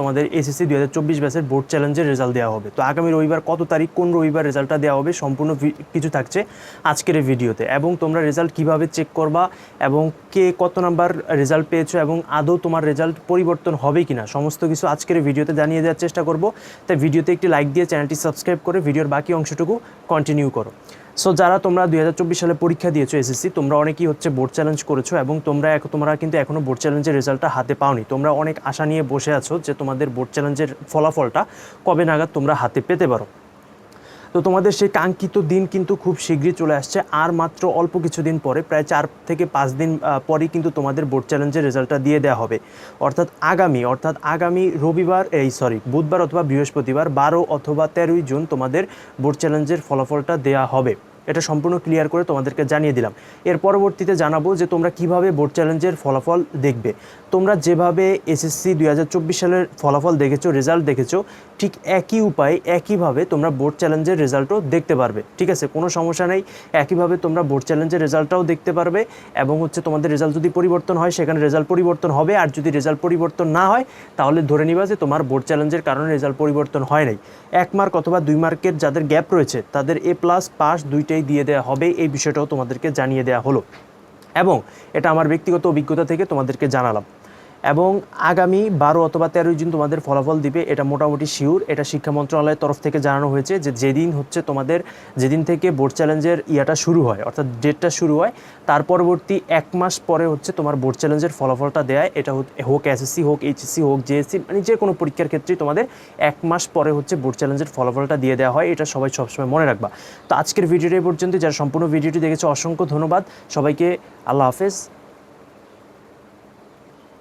তোমাদের এসএসসি দুই হাজার চব্বিশ ব্যাচের বোর্ড চ্যালেঞ্জের রেজাল্ট দেওয়া হবে। তো আগামী রবিবার কত তারিখ কোন রবিবার রেজাল্টটা দেওয়া হবে সম্পূর্ণ কিছু থাকছে আজকের এই ভিডিওতে। এবং তোমরা রেজাল্ট কীভাবে চেক করবা এবং কে কত নাম্বার রেজাল্ট পেয়েছ এবং আদৌ তোমার রেজাল্ট পরিবর্তন হবে কিনা, সমস্ত কিছু আজকের ভিডিওতে জানিয়ে দেওয়ার চেষ্টা করব। তাই ভিডিওতে একটি লাইক দিয়ে চ্যানেলটি সাবস্ক্রাইব করে ভিডিওর বাকি অংশটুকু কন্টিনিউ করো। সো যারা তোমরা দুই হাজার চব্বিশ সালে পরীক্ষা দিয়েছ এসএসসি তোমরা অনেকেই হচ্ছে বোর্ড চ্যালেঞ্জ করেছ এবং তোমরা তোমরা কিন্তু এখনও বোর্ড চ্যালেঞ্জের রেজাল্টটা হাতে পাওনি। তোমরা অনেক আশা নিয়ে বসে আছো যে তোমাদের বোর্ড চ্যালেঞ্জের ফলাফলটা কবে নাগাদ তোমরা হাতে পেতে পারো। তো তোমাদের সেই কাঙ্ক্ষিত দিন কিন্তু খুব শীঘ্রই চলে আসছে, আর মাত্র অল্প কিছুদিন পরে, প্রায় চার থেকে পাঁচ দিন পরেই কিন্তু তোমাদের বোর্ড চ্যালেঞ্জের রেজাল্টটা দিয়ে দেওয়া হবে। অর্থাৎ আগামী অর্থাৎ আগামী রবিবার, এই সরি বুধবার অথবা বৃহস্পতিবার, বারো অথবা তেরোই জুন তোমাদের বোর্ড চ্যালেঞ্জের ফলাফলটা দেওয়া হবে। এটা সম্পূর্ণ ক্লিয়ার করে তোমাদেরকে জানিয়ে দিলাম। এর পরবর্তীতে জানাব যে তোমরা কীভাবে বোর্ড চ্যালেঞ্জের ফলাফল দেখবে। তোমরা যেভাবে এসএসসি দুই হাজার চব্বিশ সালের ফলাফল দেখেছ রেজাল্ট দেখেছ, ঠিক একই উপায়ে, একইভাবে তোমরা বোর্ড চ্যালেঞ্জের রেজাল্টও দেখতে পারবে। ঠিক আছে? কোনো সমস্যা নেই। একইভাবে তোমরা বোর্ড চ্যালেঞ্জের রেজাল্টটাও দেখতে পারবে এবং হচ্ছে তোমাদের রেজাল্ট যদি পরিবর্তন হয়, সেখানে রেজাল্ট পরিবর্তন হবে। আর যদি রেজাল্ট পরিবর্তন না হয়, তাহলে ধরে নিবা যে তোমার বোর্ড চ্যালেঞ্জের কারণে রেজাল্ট পরিবর্তন হয় নাই। এক মার্ক অথবা দুই মার্কের যাদের গ্যাপ রয়েছে, তাদের এ প্লাস পাস দুইটাই দিয়ে দেওয়া হবে, এই বিষয়টাও তোমাদেরকে জানিয়ে দেওয়া হলো। এবং এটা আমার ব্যক্তিগত অভিজ্ঞতা থেকে তোমাদেরকে জানালাম। এবং আগামী বারো অথবা তেরোই জুন তোমাদের ফলাফল দিবে, এটা মোটামুটি শিওর এটা শিক্ষা মন্ত্রণালয়ের তরফ থেকে জানানো হয়েছে যে যেদিন হচ্ছে তোমাদের, যেদিন থেকে বোর্ড চ্যালেঞ্জের ইয়াটা শুরু হয়, অর্থাৎ ডেটটা শুরু হয়, তার পরবর্তী এক মাস পরে হচ্ছে তোমার বোর্ড চ্যালেঞ্জের ফলাফলটা দেয় এটা হোক এসএসসি হোক এইচএসসি হোক জেএসসি মানে যে কোনো পরীক্ষার ক্ষেত্রেই তোমাদের এক মাস পরে হচ্ছে বোর্ড চ্যালেঞ্জের ফলাফলটা দিয়ে দেওয়া হয়। এটা সবাই সবসময় মনে রাখবা। তো আজকের ভিডিওটা পর্যন্ত যারা সম্পূর্ণ ভিডিওটি দেখেছে, অসংখ্য ধন্যবাদ। সবাইকে আল্লাহ হাফেজ।